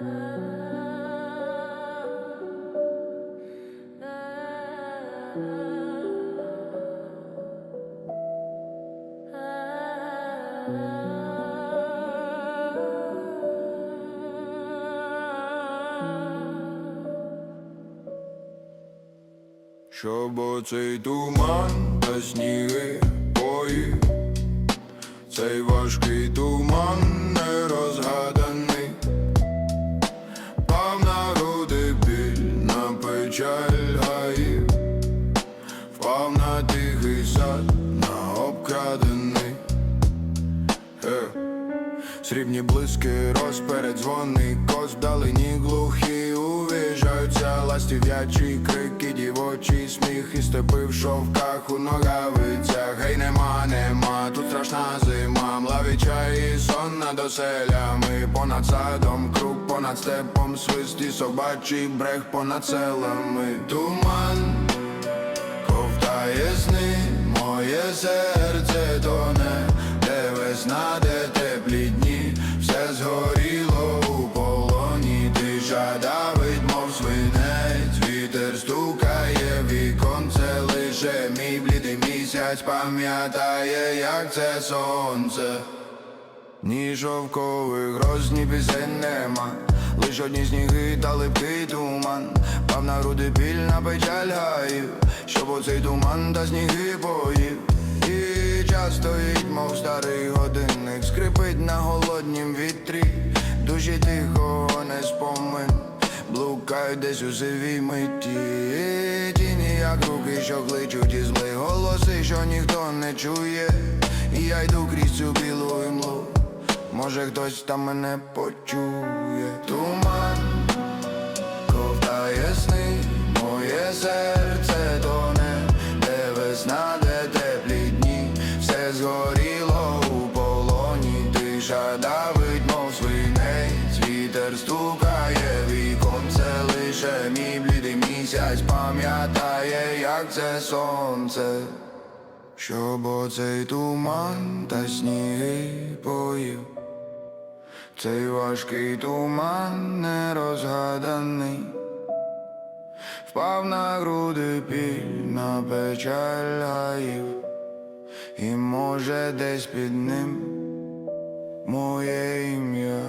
Щоб оцей туман та сніги поїв Цей важкий туман гаїв Впав на тихий сад, на обкрадений. Е. Срібні блиски, розпередзвони, кос вдалині глухі. Увіжаються ластів'ячі крики, дівочий сміх І степи в шовках у ногавицях. Гей, нема, нема, тут страшна зима. Млавіча і сон над оселями. Понад садом круг, понад степом свист І собачий брех понад селами тиша давить, мов свинець, вітер стукає віконце, лише мій блідий місяць пам'ятає, як це сонце. Ні шовкових гроз, ні пісень нема Лиш одні сніги та липкий туман. Пав на груди біль на печаль гаїв Щоб оцей туман та сніги поїв. І час стоїть, мов старий годинник Скрипить на голоднім вітрі. Душі тихо не спомин Блукають десь у сивій миті Тіні, як руки, що кличуть і зли Голоси, що ніхто не чує. І я йду крізь цю білу імлу. Може хтось там мене почує. Туман ковтає сни, моє серце тоне, де весна, де теплі дні, все згоріло у полоні, тиша давить, мов свинець, вітер стукає віконце, лише мій блідий місяць. Пам'ятає, як це сонце. Щоб оцей туман та сніги поїв. Цей важкий туман не розгаданий Впав на груди піль, на печаль гаїв. І може десь під ним моє ім'я